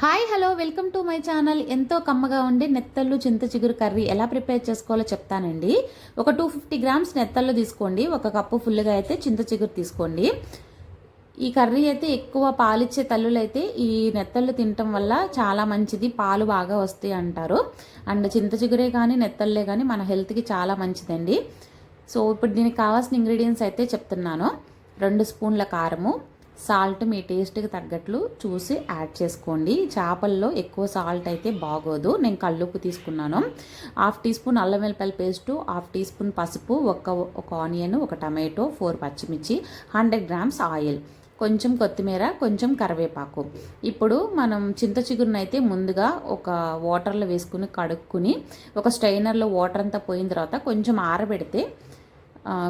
Hi hello welcome to my channel. ఎంతో కమ్మగా ఉండే నెత్తళ్ళు చింత చిగురు కర్రీ ఎలా ప్రిపేర్ చేసుకోవాలో చెప్తానండి. ఒక టూ ఫిఫ్టీ గ్రామ్స్ నెత్తళ్ళు తీసుకోండి. ఒక కప్పు ఫుల్గా అయితే చింత చిగురు తీసుకోండి. ఈ కర్రీ అయితే ఎక్కువ పాలిచ్చే తల్లులు అయితే ఈ నెత్తళ్ళు తినటం వల్ల చాలా మంచిది. పాలు బాగా వస్తాయి అంటారు. అండ్ చింత చిగురే కానీ నెత్తళ్ళే కానీ మన హెల్త్కి చాలా మంచిదండి. సో ఇప్పుడు దీనికి కావాల్సిన ఇంగ్రీడియంట్స్ అయితే చెప్తున్నాను. రెండు స్పూన్ల కారము సాల్ట్ మీ టేస్ట్కి తగ్గట్లు చూసి యాడ్ చేసుకోండి. చేపల్లో ఎక్కువ సాల్ట్ అయితే బాగోదు. నేను కల్లుప్పు తీసుకున్నాను. హాఫ్ టీ స్పూన్ అల్లం వెల్లిపాయల పేస్టు హాఫ్ టీ స్పూన్ పసుపు ఒక ఒక ఆనియన్ ఒక టమాటో ఫోర్ పచ్చిమిర్చి హండ్రెడ్ గ్రామ్స్ ఆయిల్. కొంచెం కొత్తిమీర కొంచెం కరివేపాకు. ఇప్పుడు మనం చింత చిగురునైతే అయితే ముందుగా ఒక వాటర్లో వేసుకుని కడుక్కుని ఒక స్ట్రైనర్లో వాటర్ అంతా పోయిన తర్వాత కొంచెం ఆరబెడితే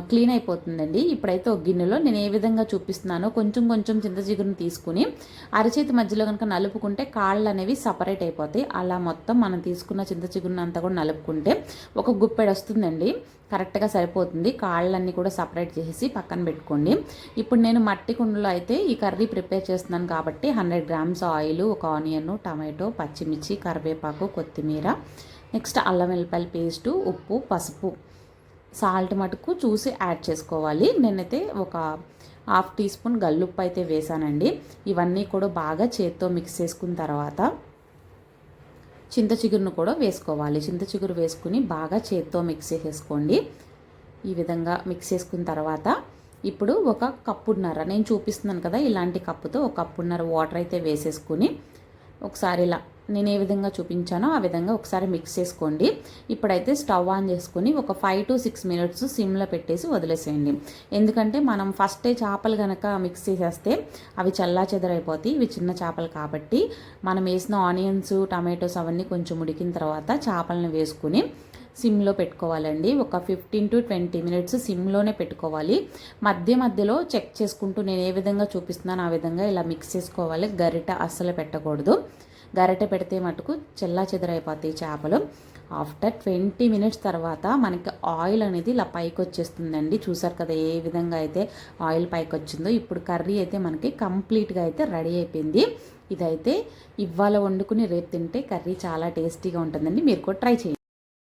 క్లీన్ అయిపోతుందండి. ఇప్పుడైతే ఒక గిన్నెలో నేను ఏ విధంగా చూపిస్తున్నానో కొంచెం కొంచెం చింత చిగురుని తీసుకుని అరచేతి మధ్యలో కనుక నలుపుకుంటే కాళ్ళు అనేవి సపరేట్ అయిపోతాయి. అలా మొత్తం మనం తీసుకున్న చింత చిగురుని అంతా కూడా నలుపుకుంటే ఒక గుప్పెడు వస్తుందండి. కరెక్ట్గా సరిపోతుంది. కాళ్ళన్నీ కూడా సపరేట్ చేసి పక్కన పెట్టుకోండి. ఇప్పుడు నేను మట్టి కుండలో అయితే ఈ కర్రీ ప్రిపేర్ చేస్తున్నాను కాబట్టి హండ్రెడ్ గ్రామ్స్ ఆయిల్ ఒక ఆనియన్ టమాటో పచ్చిమిర్చి కరివేపాకు కొత్తిమీర నెక్స్ట్ అల్లం వెల్లిపాయల పేస్టు ఉప్పు పసుపు. సాల్ట్ మటుకు చూసి యాడ్ చేసుకోవాలి. నేనైతే ఒక హాఫ్ టీ స్పూన్ గల్లుప్పు అయితే వేసానండి. ఇవన్నీ కూడా బాగా చేత్తో మిక్స్ చేసుకున్న తర్వాత చింత చిగురును కూడా వేసుకోవాలి. చింత చిగురు వేసుకుని బాగా చేత్తో మిక్స్ చేసేసుకోండి. ఈ విధంగా మిక్స్ చేసుకున్న తర్వాత ఇప్పుడు ఒక కప్పున్నర నేను చూపిస్తున్నాను కదా ఇలాంటి కప్పుతో ఒక కప్పున్నర వాటర్ అయితే వేసేసుకుని ఒకసారి ఇలా నేను ఏ విధంగా చూపించానో ఆ విధంగా ఒకసారి మిక్స్ చేసుకోండి. ఇప్పుడైతే స్టవ్ ఆన్ చేసుకుని ఒక ఫైవ్ టు సిక్స్ మినిట్స్ సిమ్లో పెట్టేసి వదిలేసేయండి. ఎందుకంటే మనం ఫస్టే చేపలు కనుక మిక్స్ చేసేస్తే అవి చల్లా చెదరైపోతాయి ఇవి చిన్న చేపలు కాబట్టి మనం వేసిన ఆనియన్స్ టమాటోస్ అవన్నీ కొంచెం ఉడికిన తర్వాత చేపలను వేసుకుని సిమ్లో పెట్టుకోవాలండి. ఒక ఫిఫ్టీన్ టు ట్వంటీ మినిట్స్ సిమ్లోనే పెట్టుకోవాలి. మధ్య మధ్యలో చెక్ చేసుకుంటూ నేను ఏ విధంగా చూపిస్తున్నాను ఆ విధంగా ఇలా మిక్స్ చేసుకోవాలి. గరిట అస్సలు పెట్టకూడదు. గరిటె పెడితే మటుకు చెల్లా చెదరైపోతాయి చేపలు. ఆఫ్టర్ ట్వంటీ మినిట్స్ తర్వాత మనకి ఆయిల్ అనేది ఇలా పైకి వచ్చేస్తుందండి చూసారు కదా ఏ విధంగా అయితే ఆయిల్ పైకి వచ్చిందో ఇప్పుడు కర్రీ అయితే మనకి కంప్లీట్గా అయితే రెడీ అయిపోయింది. ఇదైతే ఇవాళ వండుకుని రేపు తింటే కర్రీ చాలా టేస్టీగా ఉంటుందండి. మీరు కూడా ట్రై చేయండి.